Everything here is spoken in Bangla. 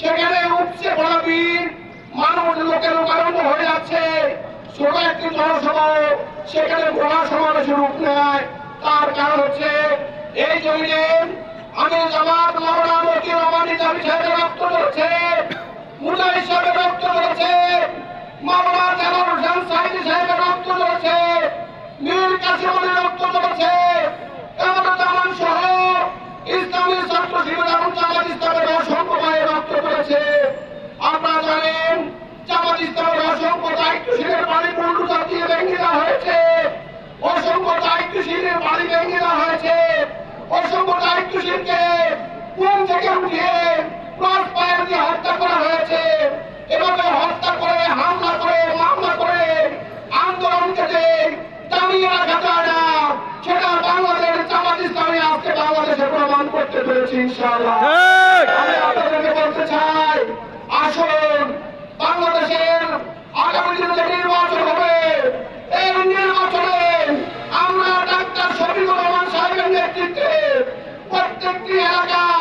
সেখানে উঠছে বীর মানুষ লোকের লোকারণ্য হয়ে যাচ্ছে। ছোট একটি জনসভা সেখানে ঘোড়া সমাবেশের রূপ নেয়। তার কারণ হচ্ছে, এই জমিনে আমি জামাত মাওলানা মতিউর রহমান নিজামী সাহেবের রক্ত ধরেছে। মুজাহিদ সাহেবের রক্ত ধরেছে। মাওলানা জালাল হোসেন সাইদি সাহেবের রক্ত ধরেছে। মীর আলীর রক্ত ধরেছে কামরুজ্জামান সহ ইসলামী ছাত্র শিবির এবং জামাত ইসলামের অসংখ্য ভাইয়ের রক্ত ধরেছে আপনারা জানেন জামাত ইসলামের অসংখ্য দায়িত্বশীলের বাড়ি পুরুষা দিয়ে ভেঙে দেওয়া হয়েছে অসংখ্য দায়িত্বশীলের বাড়ি ভেঙে দেওয়া হয়েছে। অসংখ্য দায়িত্বশীলকে কোন থেকে উঠিয়ে ক্রস ফায়ার দিয়ে হত্যা করা হয়েছে। এভাবে হত্যা করে, হামলা করে, মামলা করে আন্দোলনকে যে দাঁড়িয়ে রাখা যায় না। সেটা বাংলাদেশ জামাত ইসলামী আজকে বাংলাদেশে প্রমাণ করতে পেরেছি, ইনশাআল্লাহ। 谢谢大家。